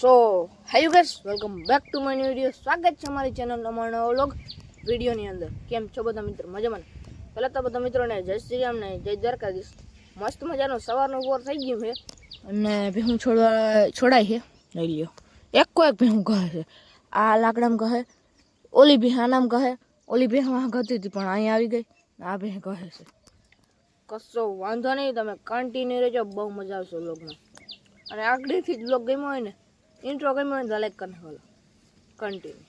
So hi guys welcome back to my new video સ્વાગત છે અમારી ચેનલ અમારો નવો લોગ વિડીયોની અંદર. કેમ છો બધા મિત્રો? મજામાં પહેલાં તો બધા મિત્રોને જય શ્રી રામ ને જય દ્વારકાધીશ. મસ્ત મજાનો સવારનો ઉપર થઈ ગયું છે. અને ભેહું છોડવા છોડાય છે. લઈ લ્યો. એકો એક ભેહું કહે છે. આ લાકડામાં કહે, ઓલી ભેહ આનામ કહે, ઓલી ભેહ વાં ગતી હતી પણ અહીંયા આવી ગઈ. આ ભેહ કહે છે. કશો વાંધો નહીં, તમે કન્ટિન્યુ રહેજો. બહુ મજા આવશે વ્લોગમાં અને આગળથી જ બ્લોગ ગમ્યો હોય ને ઇન્ટ્રો ગમે હોય તો લાઈક કરી કન્ટિન્યુ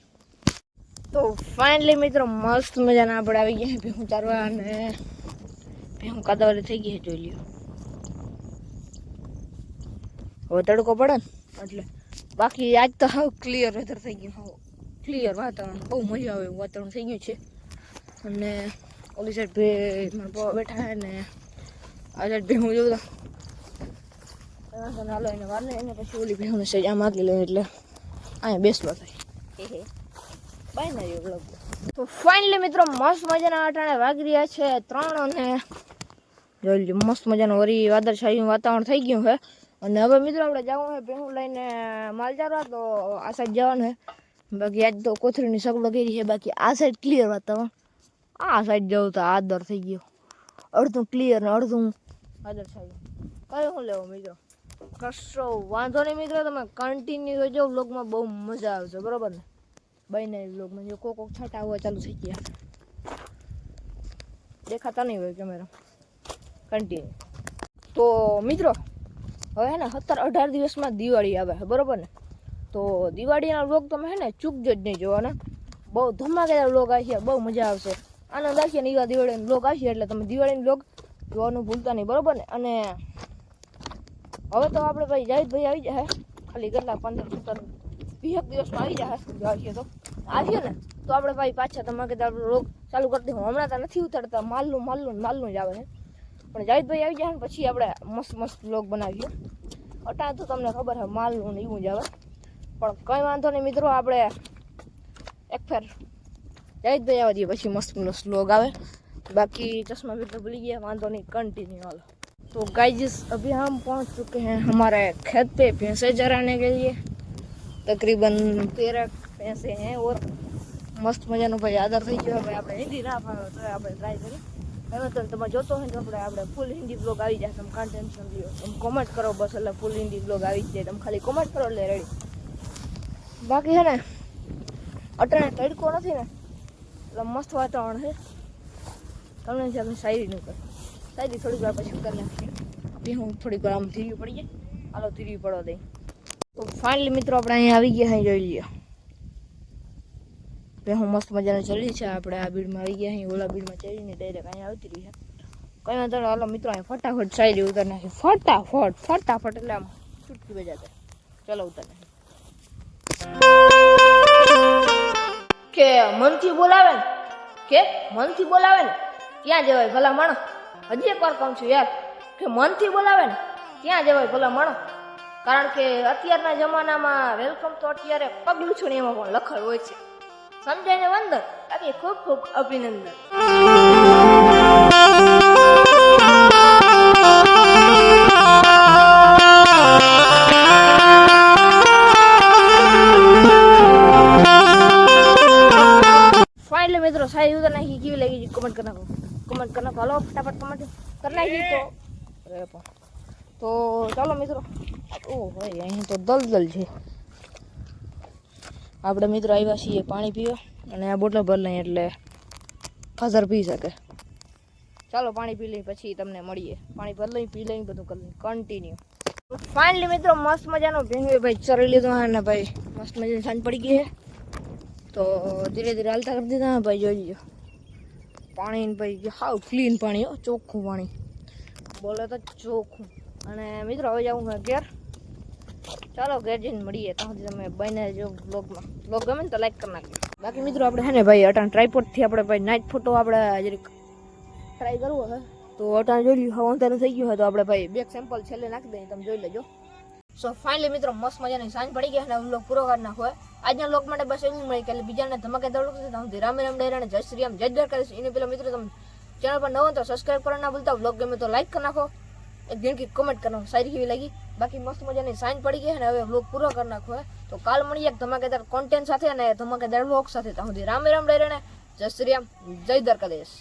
તો ફાઇનલી મિત્રો મસ્ત મજાના આપણે આવી ગયા ભેહું ચારવા અને ભેહું કાદાવારી થઈ ગઈ જોઈ લ્યો. હવે તડકો પડે ને, એટલે બાકી આજ તો હાવ ક્લિયર વેધર થઈ ગયું, હાવ ક્લિયર વાતાવરણ, બહુ મજા આવે એવું વાતાવરણ થઈ ગયું છે. અને ઓલી સાઈડ ભે બેઠા છે ને, આ સાઈડ ભેહું જોઉં નાલો એને વાર એને પછી ઓલી ભેહું સહી આમ આગળ લઈને એટલે અહીંયા બેસવા થાય. બાય ના રહ્યો બ્લોગ તો ફાઇનલી મિત્રો મસ્ત મજાના અટાણે વાગી રહ્યા છે ત્રણ અને જોઈ મસ્ત મજાનું વરી વાદળછાયું વાતાવરણ થઈ ગયું છે. અને હવે મિત્રો આપણે જવું છે ભેહું લઈને માલ ચારવા તો આ સાઈડ જવાનું છે. બાકી આજ તો કોથળીની સગડો કરી છે બાકી આ સાઈડ ક્લિયર વાતાવરણ. આ સાઈડ જવું તો આદર થઈ ગયો. અડધું ક્લિયર ને અડધું વાદળછાયું કયું લેવો મિત્રો? કશો વાંધો નહીં મિત્રો, તમે કન્ટિન્યુ જોજો વ્લોગમાં બહુ મજા આવશે, બરોબર ને? બને વ્લોગમાં જો કોક કોક છાંટા આવવા ચાલુ થઈ ગયા. દેખાતા નહીં હોય કેમેરા કન્ટિન્યુ તો મિત્રો, હવે હે ને, સત્તર અઢાર દિવસમાં દિવાળી આવે છે બરોબર ને? તો દિવાળીના વ્લોગ તમે હે ને ચૂકજો જ નહીં જોવાના. બહુ ધમાકેદાર વ્લોગ આવશે બહુ મજા આવશે. આનંદ આવશે ને એવા દિવાળીનો વ્લોગ આવશે એટલે તમે દિવાળીનો વ્લોગ જોવાનું ભૂલતા નહીં, બરોબર ને? અને હવે તો આપણે ભાઈ જાહિદભાઈ આવી જાય ખાલી કેટલા પંદર સત્તર વીસ દિવસમાં આવી જાય આવીએ તો આવીએ ને તો આપણે ભાઈ પાછા તમારે કે આપણો રોગ ચાલુ કરી દઉં હમણાં તો નથી ઉતરતા માલનું માલનું માલનું જ આવે છે પણ જાહિદભાઈ આવી જાય ને પછી આપણે મસ્ત મસ્ત બ્લોગ બનાવીએ અટા તો તમને ખબર છે માલનું ને એવું જ આવે પણ કંઈ વાંધો નહીં મિત્રો આપણે એક ફેર જાહિદભાઈ આવવા દઈએ પછી મસ્ત મસ્ત બ્લોગ આવે બાકી ચશ્મા મિત્રો ભૂલી ગયા વાંધો નહીં કન્ટિન્યુ હાલો तो गाइस अभी हम पहुंच चुके हैं हमारे खेत पे भैंसे चराने के लिए तकरीबन तेरह भैंसे हैं और મસ્ત મજાનું ભાઈ આદર થઈ ગયો ભાઈ આપણે હિન્દી ના ફાવે તો આપણે ટ્રાય કરી હવે તો તમે જોતો હોય તો આપણે આપણે ફૂલ હિન્દી બ્લોગ આવી જાય તમે કાં ટેન્શન લ્યો તમે કોમેન્ટ કરો બસ એટલે ફૂલ હિન્દી બ્લોગ આવી જ જાય તમે ખાલી કોમેન્ટ કરો એટલે રેડી બાકી છે ને અટાણે તડકો નથી ને એટલે મસ્ત વાતાવરણ છે તમને જે આપણે શાયરી નું કર શાયરી થોડીક વાર પછી કરી નાખીએ. હું થોડીક વાર આમ ધીરી પડી જાય. હાલો, ધીરી પડવા દઈ. તો ફાઇનલી મિત્રો આપણે અહીંયા આવી ગયા અહીં, જોઈ લઈએ બે હું મસ્ત મજાને ચડી છે આપણે આ બીડમાં આવી ગયા અહીં, ઓલા બીડમાં ચડીને ડાયરેક્ટ અહીંયા આવતી રહી કઈ વાંધો હાલો મિત્રો, અહીં ફટાફટ સાયરી ઉતાર નાખી ફટાફટ ફટાફટ, એટલે આમ છૂટકી બજાતે ચલો ઉતાર નાખી કે મનથી બોલાવે ને? કે મનથી બોલાવે ને? ક્યાં જવાય ભલા માણસ? હજી એક વાર કહું છું યાર, કે મનથી બોલાવે ને ક્યાં જવાય ભલા માણો કારણ કે અત્યારના જમાનામાં વેલકમ તો અત્યારે પગલું એમાં પણ લખેલ હોય છે. સમજાય ને વંદન બાકી ખૂબ ખૂબ અભિનંદન. ફાઇનલી મિત્રો સારી ઉતર નાખી કેવી લાગી કમેન્ટ કરી કમેન્ટ કરી નાખો હાલો ફટાફટ કમેન્ટ કરી નાખી તો. તો ચાલો મિત્રો. ઓ ભાઈ, અહીં તો દલદલ છે. આપણે મિત્રો આવ્યા છીએ પાણી પીવા, અને આ બોટલ ભર લઈએ એટલે ફાધર પી શકે. ચાલો, પાણી પી લઈએ પછી તમને મળીએ. પાણી ભર લઈ, પી લઈ, બધું કરી કન્ટિન્યુ ફાઇનલી મિત્રો, મસ્ત મજાનો ભીંગવી ભાઈ, ચરી લીધો હા ને ભાઈ, મસ્ત મજાની સાંજ પડી ગઈ છે. તો ધીરે ધીરે હાલતા કરી દીધા ભાઈ, જોઈ લો પાણી ભાઈ હાવ ક્લીન પાણી ચોખ્ખું પાણી. બોલે તો ચોખ્ખું. અને મિત્રો, હવે જાઉં ઘેર. ચાલો, ઘેર જઈને મળીએ. ત્યાં સુધી તમે બને જો બ્લોગમાં બ્લોગ ગમે ને તો લાઈક કરી નાખજો. બાકી મિત્રો, આપણે હે ને ભાઈ, અટાણ ટ્રાયપોડથી આપણે ભાઈ નાઇટ ફોટો આપણે જરીક ટ્રાય કરવો હે તો અટાણ જોઈ લ્યું. હવે અંતર થઈ ગયું હોય તો આપણે ભાઈ બે સેમ્પલ છેલ્લે નાખી દઈએ. તમે જોઈ લેજો. સો ફાઇનલી મિત્રો, મસ્ત મજાની સાંજ પડી ગયા અને લોકો પૂરો કરી નાખો આજના લોક માટે બસ એવું મળી કે બીજાને ધમાકેદાર લોકો છે હું રામે રામ ડેરાને જય શ્રી રામ, જય દ્વારકાધીશ એને પેલા મિત્રો, તમે ચેનલ પર નવો તો સબસ્ક્રાઇબ કરવાના ભૂલતા બ્લોગ ગમે તો લાઈક કરી નાખો. એક જણકી કમેન્ટ કરવાનું, સારી કેવી લાગી. બાકી મસ્ત મજાની સાઈન પડી ગઈ અને ને હવે બ્લોગ પૂરો કરી નાખો તો કાલ મળીએ એક ધમાકેદાર કોન્ટેન્ટ સાથે અને ધમાકેદાર બ્લોગ સાથે. ત્યાં સુધી રામે રામ ડરે ને જય શ્રી રામ, જય દ્વારકાધીશ